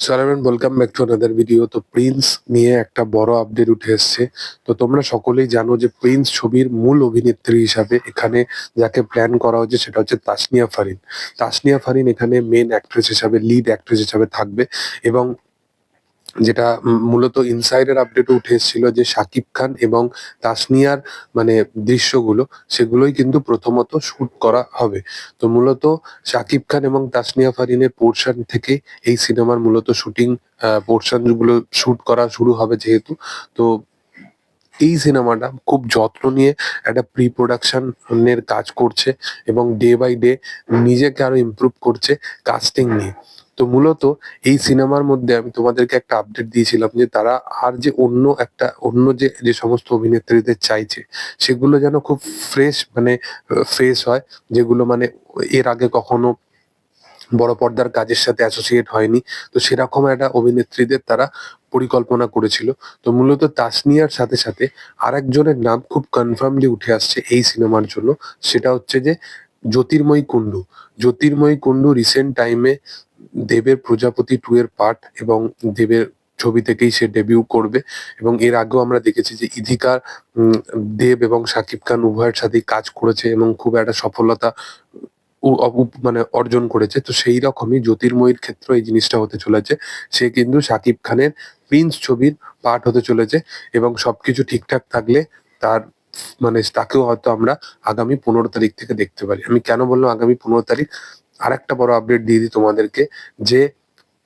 সারাবেন welcome back to another video তো Prince নিয়ে একটা বড় আপডেট উঠে এসছে। তো তোমরা সকলেই জানো যে প্রিন্স ছবির মূল অভিনেত্রী হিসাবে এখানে যাকে প্ল্যান করা হয়েছে সেটা হচ্ছে তাসনিয়া ফারিন। তাসনিয়া ফারিন এখানে মেন অ্যাক্ট্রেস হিসাবে লিড অ্যাক্ট্রেস হিসাবে থাকবে এবং যেটা মূলত ইনসাইডের আপডেট উঠে এসেছিল যে শাকিব খান এবং তাসনিয়ার মানে দৃশ্যগুলো, সেগুলোই কিন্তু প্রথমত শুট করা হবে। তো মূলত শাকিব খান এবং তাসনিয়া ফারিনের পোর্শন থেকে এই সিনেমার মূলত শুটিং পোর্শনগুলো শুট করা শুরু হবে যেহেতু। তো এই সিনেমাটা খুব যত্ন নিয়ে একটা প্রি প্রোডাকশনের কাজ করছে এবং ডে বাই ডে নিজেকে আরও ইমপ্রুভ করছে কাস্টিং নিয়ে। তো মূলত এই সিনেমার মধ্যে আমি তোমাদেরকে একটা আপডেট দিয়েছিলাম যে তারা আর যে অন্য একটা, অন্য যে যে সমস্ত অভিনেত্রীদের চাইছে, সেগুলো যেন খুব ফ্রেশ মানে ফ্রেশ হয়, যেগুলো মানে এর আগে কখনো বড় পর্দার কাজের সাথে অ্যাসোসিয়েট হয়নি। তো সেরকম একটা অভিনেত্রীদের তারা পরিকল্পনা করেছিল। তো মূলত তাসনিয়ার সাথে সাথে আরেকজনের নাম খুব কনফার্মলি উঠে আসছে এই সিনেমার জন্য, সেটা হচ্ছে যে জ্যোতির্ময়ী কুণ্ডু। জ্যোতির্ময়ী কুণ্ডু রিসেন্ট টাইমে দেবের প্রজাপতি টু এর পার্ট এবং দেবের ছবি থেকেই সে ডেবিউ করবে এবং এর আগেও আমরা দেখেছি যে ইধিকা দেব এবং শাকিব খান উভয়ের সাথেই কাজ করেছে এবং খুব একটা সফলতা মানে অর্জন করেছে। তো সেই রকমই জ্যোতির্ময়ীর ক্ষেত্রে এই জিনিসটা হতে চলেছে। সে কিন্তু শাকিব খানের প্রিন্স ছবির পার্ট হতে চলেছে এবং সবকিছু ঠিকঠাক থাকলে তার মানে তাকেও হয়তো আমরা আগামী পনেরো তারিখ থেকে দেখতে পারি। আমি কেন বললাম আগামী পনেরো তারিখ? আর একটা বড় আপডেট দিয়ে দিই তোমাদেরকে, যে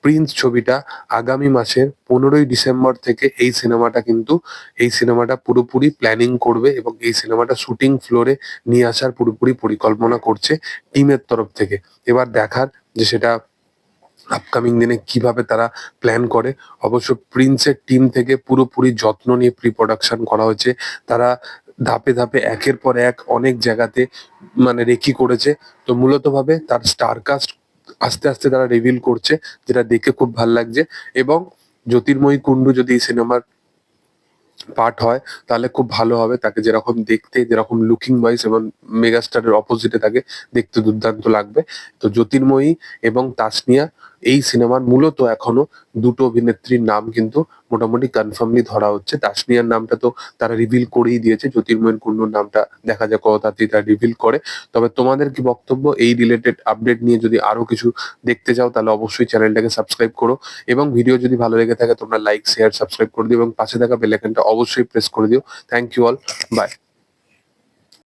প্রিন্স ছবিটা আগামী মাসের পনেরোই ডিসেম্বর থেকে এই সিনেমাটা কিন্তু, এই সিনেমাটা পুরোপুরি প্ল্যানিং করবে এবং এই সিনেমাটা শুটিং ফ্লোরে নিয়ে আসার পুরোপুরি পরিকল্পনা করছে টিমের তরফ থেকে। এবার দেখার যে সেটা আপকামিং দিনে কীভাবে তারা প্ল্যান করে, অবশ্য প্রিন্সের টিম থেকে পুরোপুরি যত্ন নিয়ে প্রি প্রোডাকশন করা হয়েছে। তারা ধাপে ধাপে একের পর এক অনেক জায়গাতে মানে রেকি করেছে। তো মূলত ভাবে তার স্টার কাস্ট আস্তে আস্তে তারা রিভিল করছে, যেটা দেখে খুব ভালো লাগছে। এবং জ্যোতির্ময়ী কুণ্ডু যদি এই সিনেমার পার্ট হয়, তাহলে খুব ভালো হবে। তাকে যেরকম দেখতে, যেরকম লুকিং ওয়াইজ এবং মেগাস্টারের অপোজিটে তাকে দেখতে দুর্দান্ত লাগবে। তো জ্যোতির্ময়ী এবং তাসনিয়া এই সিনেমার মূলত এখনও দুটো অভিনেত্রীর নাম কিন্তু মোটামুটি কনফার্মলি ধরা হচ্ছে। তাসনিয়ার নামটা তো তারা রিভিল করেই দিয়েছে, জ্যোতির্ময়ের কুণ্ডুর নামটা দেখা যায় কত তাড়াতাড়ি তারা রিভিল করে। তবে তোমাদের কি বক্তব্য? এই রিলেটেড আপডেট নিয়ে যদি আরও কিছু দেখতে চাও, তাহলে অবশ্যই চ্যানেলটাকে সাবস্ক্রাইব করো। এবং ভিডিও যদি ভালো লেগে থাকে, তোমরা লাইক শেয়ার সাবস্ক্রাইব করে দিও এবং পাশে থাকা বেল আইকনটা অবশ্যই প্রেস করে দিও। Thank you all by